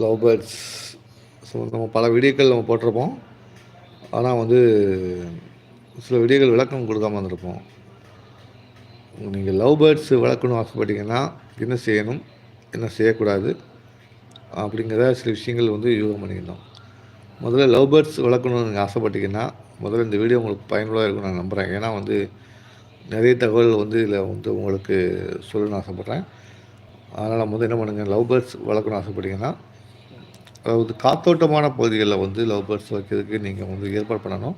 Love birds so நம்ம பல வீடியோக்கள் நம்ம போட்டிருப்போம். ஆனால் வந்து சில வீடியோக்கள் விளக்கம் கொடுக்காம வந்திருப்போம் நீங்கள் லவ் பேர்ட்ஸ் வளர்க்கணும் ஆசைப்பட்டீங்கன்னா என்ன செய்யணும் என்ன செய்யக்கூடாது அப்படிங்கிற சில விஷயங்கள் வந்து யூகம் பண்ணிக்கணும். முதல்ல லவ் பேர்ட்ஸ் வளர்க்கணும்னு நீங்கள் ஆசைப்பட்டீங்கன்னா முதல்ல இந்த வீடியோ உங்களுக்கு பயனுள்ளதாக இருக்கும்னு நான் நம்புகிறேன் ஏன்னா வந்து நிறைய தகவல் வந்து இதில் வந்து உங்களுக்கு சொல்லணும்னு ஆசைப்பட்றேன். அதனால் வந்து என்ன பண்ணுங்கள் லவ் பேர்ட்ஸ் வளர்க்கணும்னு ஆசைப்பட்டீங்கன்னா அதாவது காத்தோட்டமான பகுதிகளில் வந்து லவ் பேர்ட்ஸ் வைக்கிறதுக்கு நீங்கள் வந்து ஏற்பாடு பண்ணணும்.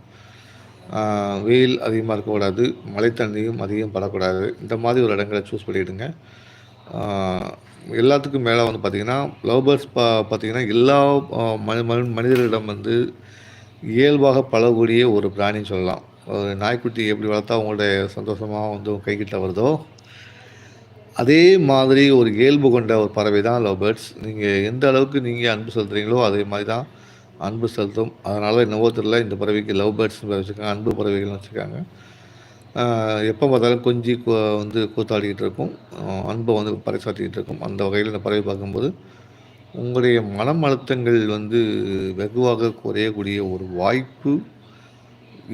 வெயில் அதிகமாக இருக்கக்கூடாது மழை தண்ணியும் அதிகம் படக்கூடாது. இந்த மாதிரி ஒரு இடங்களை சூஸ் பண்ணிவிடுங்க எல்லாத்துக்கும் மேலே வந்து பார்த்திங்கன்னா லவ் பேர்ட்ஸ் பா பார்த்திங்கன்னா எல்லா மனி மனிதர்களிடம் வந்து இயல்பாக பழகக்கூடிய ஒரு பிராணின்னு சொல்லலாம். ஒரு நாய்க்குட்டி எப்படி வளர்த்தா உங்களுடைய சந்தோஷமாக வந்து உங்க கைக்கிட்ட வருதோ அதே மாதிரி ஒரு இயல்பு கொண்ட ஒரு பறவை தான் லவ் பேர்ட்ஸ். நீங்கள் எந்த அளவுக்கு நீங்கள் அன்பு செலுத்துறீங்களோ அதே மாதிரி தான் அன்பு செலுத்தும். அதனால் என்னவோ தெரியல இந்த பறவைக்கு லவ் பேர்ட்ஸ் வச்சுருக்காங்க அன்பு பறவைகள்னு வச்சுருக்காங்க எப்போ பார்த்தாலும் கொஞ்சி வந்து கூத்தாடிக்கிட்டு இருக்கும். அன்பை வந்து பறைசாட்டிக்கிட்டு இருக்கும். அந்த வகையில் இந்த பறவை பார்க்கும்போது உங்களுடைய மனம் அழுத்தங்கள் வந்து வெகுவாக குறையக்கூடிய ஒரு வாய்ப்பு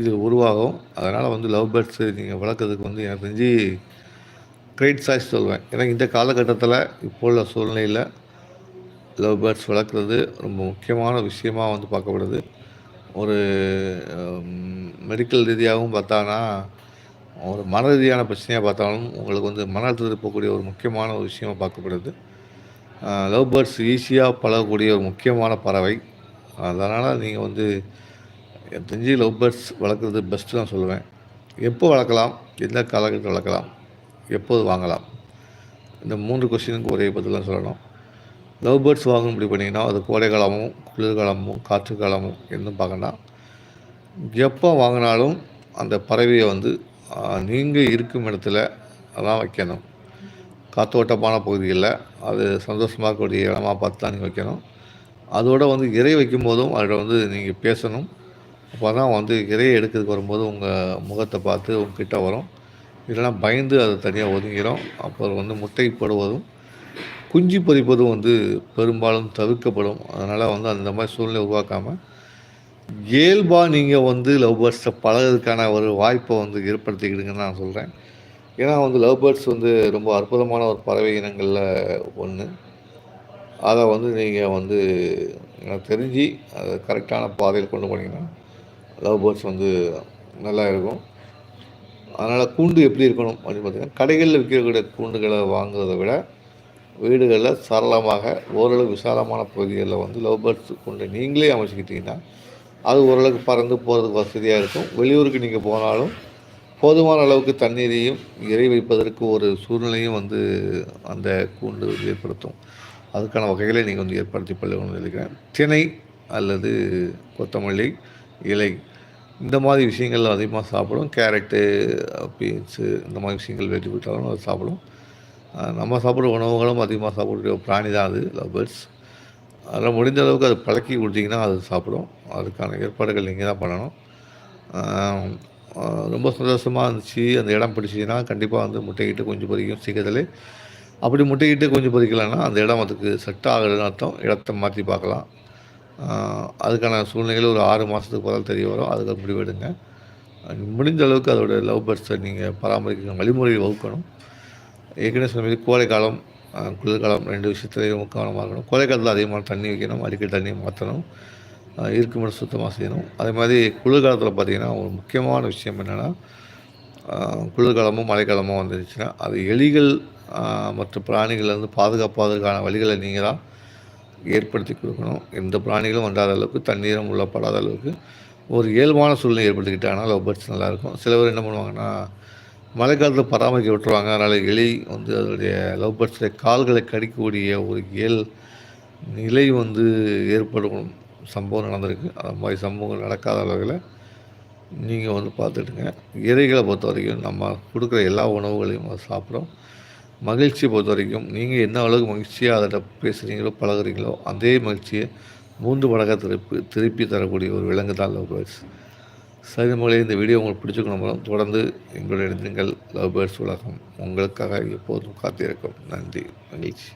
இது உருவாகும். அதனால் வந்து லவ் பேர்ட்ஸு நீங்கள் வளர்க்குறதுக்கு வந்து எனக்கு தெரிஞ்சு கிரேட் சாய்ஸ் சொல்வேன். ஏன்னா இந்த காலகட்டத்தில் இப்போ உள்ள சூழ்நிலையில் லவ் பேர்ட்ஸ் வளர்க்குறது ரொம்ப முக்கியமான விஷயமாக வந்து பார்க்கப்படுது. ஒரு மெடிக்கல் ரீதியாகவும் பார்த்தானா ஒரு மன ரீதியான பிரச்சனையாக பார்த்தாலும் உங்களுக்கு வந்து மன அழுத்தத்தில் போகக்கூடிய ஒரு முக்கியமான ஒரு விஷயமாக பார்க்கப்படுது. லவ் பேர்ட்ஸ் ஈஸியாக பழகக்கூடிய ஒரு முக்கியமான பறவை. அதனால் நீங்கள் வந்து தெரிஞ்சு லவ் பேர்ட்ஸ் வளர்க்குறது பெஸ்ட்டு தான் சொல்லுவேன் எப்போ வளர்க்கலாம்? எந்த காலகட்டத்தில் வளர்க்கலாம்? எப்போது வாங்கலாம்? இந்த மூன்று கொஸ்டினுக்கு ஒரே பதிலாக சொல்லணும். லவ் பேர்ட்ஸ் வாங்கணும் இப்படி பண்ணிங்கன்னா அது கோடை காலமும் குளிர்காலமும் காற்று காலமும் என்னும் பார்க்கணும் எப்போ வாங்கினாலும் அந்த பறவையை வந்து நீங்கள் இருக்கும் இடத்துல அதான் வைக்கணும். காத்தோட்டமான பகுதிகளில் அது சந்தோஷமாக இருக்கக்கூடிய இடமா பார்த்து தான் நீங்கள் வைக்கணும். அதோட வந்து இறை வைக்கும் போதும் அதில் வந்து நீங்கள் பேசணும். அப்போ தான் வந்து இறையை எடுக்கிறதுக்கு வரும்போது உங்கள் முகத்தை பார்த்து உங்ககிட்ட வரும். இதெல்லாம் பயந்து அதை தனியாக ஒதுங்கிடும் அப்புறம் வந்து முட்டை போடுவதும் குஞ்சு பொறிப்பதும் வந்து பெரும்பாலும் தவிர்க்கப்படும். அதனால் வந்து அந்த மாதிரி சூழ்நிலை உருவாக்காமல் இயல்பாக நீங்கள் வந்து லவ் பேர்ட்ஸை பழகிறதுக்கான ஒரு வாய்ப்பை வந்து ஏற்படுத்திக்கிடுங்கன்னு நான் சொல்கிறேன் ஏன்னா வந்து லவ் பேர்ட்ஸ் வந்து ரொம்ப அற்புதமான ஒரு பறவை இனங்களில் ஒன்று அதை வந்து நீங்கள் வந்து எனக்கு தெரிஞ்சு அதை கரெக்டான பாதையில் கொண்டு போனீங்கன்னா லவ் பேர்ட்ஸ் வந்து நல்லா இருக்கும். அதனால் கூண்டு எப்படி இருக்கணும் அப்படின்னு பார்த்தீங்கன்னா கடைகளில் விற்கக்கூடிய கூண்டுகளை வாங்குறதை விட வீடுகளில் சரளமாக ஓரளவு விசாலமான பகுதிகளில் வந்து லவ் பேர்ட்ஸ் கூண்டு நீங்களே அமைச்சிக்கிட்டிங்கன்னா அது ஓரளவுக்கு பறந்து போகிறதுக்கு வசதியாக இருக்கும். வெளியூருக்கு நீங்கள் போனாலும் போதுமான அளவுக்கு தண்ணீரையும் இறை வைப்பதற்கு ஒரு சூழ்நிலையும் வந்து அந்த கூண்டு ஏற்படுத்தும். அதுக்கான வகைகளை நீங்கள் வந்து ஏற்படுத்தி பள்ளி நினைக்கிறேன். திணை அல்லது கொத்தமல்லி இலை இந்த மாதிரி விஷயங்கள் அதிகமாக சாப்பிடும். கேரட்டு பீன்ஸு இந்த மாதிரி விஷயங்கள் வெட்டி விட்டாலும் அது சாப்பிடும். நம்ம சாப்பிட்ற உணவுகளும் அதிகமாக சாப்பிடக்கூடிய பிராணி தான் அது லவ் பேர்ட்ஸ் அதில் முடிந்த அளவுக்கு அது பழக்கி கொடுத்தீங்கன்னா அது சாப்பிடும். அதுக்கான ஏற்பாடுகள் நீங்கள் தான் பண்ணணும். ரொம்ப சந்தோஷமாக இருந்துச்சு. அந்த இடம் பிடிச்சிங்கன்னா கண்டிப்பாக வந்து முட்டைக்கிட்டு கொஞ்சம் பொறிக்கும் சீக்கிரத்தில். அப்படி முட்டைக்கிட்டு கொஞ்சம் பொறிக்கலன்னா அந்த இடம் அதுக்கு செட் ஆகுதுன்னு அர்த்தம். இடத்த மாற்றி பார்க்கலாம். அதுக்கான சூழ்நிலைகள் ஒரு ஆறு மாதத்துக்கு போதால் தெரிய வரும். அதுக்கு முடிவெடுங்க. அது முடிஞ்ச அளவுக்கு அதோட லவ் பேர்ட்ஸை நீங்கள் பராமரிக்க வழிமுறையை வகுக்கணும். ஏற்கனவே சொன்ன மாதிரி கோடைக்காலம் குளிர்காலம் ரெண்டு விஷயத்துலையும் கவனமாக இருக்கணும். கோடைக்காலத்தில் அதிகமாக தண்ணி வைக்கணும். அடிக்கடி தண்ணியை மாற்றணும். இருக்கும் சுத்தமாக செய்யணும். அதே மாதிரி குளிர்காலத்தில் பார்த்திங்கன்னா ஒரு முக்கியமான விஷயம் என்னென்னா குளிர்காலமும் மழைக்காலமும் வந்துருச்சுன்னா அது எலிகள் மற்ற பிராணிகள்லேருந்து பாதுகாப்பதற்கான வழிகளை நீங்கள் தான் ஏற்படுத்தி கொடுக்கணும். எந்த பிராணிகளும் வந்தாத அளவுக்கு தண்ணீரும் உள்ளப்படாத அளவுக்கு ஒரு இயல்பான சூழ்நிலை ஏற்படுத்திக்கிட்டாங்கன்னா லவ் பேர்ட்ஸ் நல்லாயிருக்கும். சில பேர் என்ன பண்ணுவாங்கன்னா மழைக்காலத்தில் பராமரிக்க விட்டுருவாங்க. அதனால் எலி வந்து அதனுடைய லவ் பேர்ட்ஸுடைய கால்களை கடிக்கக்கூடிய ஒரு இயல் நிலை வந்து ஏற்படும் சம்பவம் நடந்திருக்கு. அந்த மாதிரி சம்பவங்கள் நடக்காத அளவில் நீங்கள் வந்து பார்த்துட்டுங்க இறைகளை பொறுத்த வரைக்கும் நம்ம கொடுக்குற எல்லா உணவுகளையும் சாப்பிட்றோம். சாப்பிடும் மகிழ்ச்சியை பொறுத்த வரைக்கும் நீங்கள் என்ன அளவுக்கு மகிழ்ச்சியாக அதில் பேசுகிறீங்களோ பழகுறீங்களோ அதே மகிழ்ச்சியை மூன்று மடங்காக திருப்பி திருப்பி தரக்கூடிய ஒரு விலங்கு தான் லவ் பேர்ட்ஸ். சரி மகளே இந்த வீடியோ உங்களுக்கு பிடிச்சிக்கணும் மூலம் தொடர்ந்து எங்களுடைய இணைந்திருங்கள். லவ் பேர்ட்ஸ் உலகம் உங்களுக்காக எப்போதும் காத்திருக்கும். நன்றி மகிழ்ச்சி.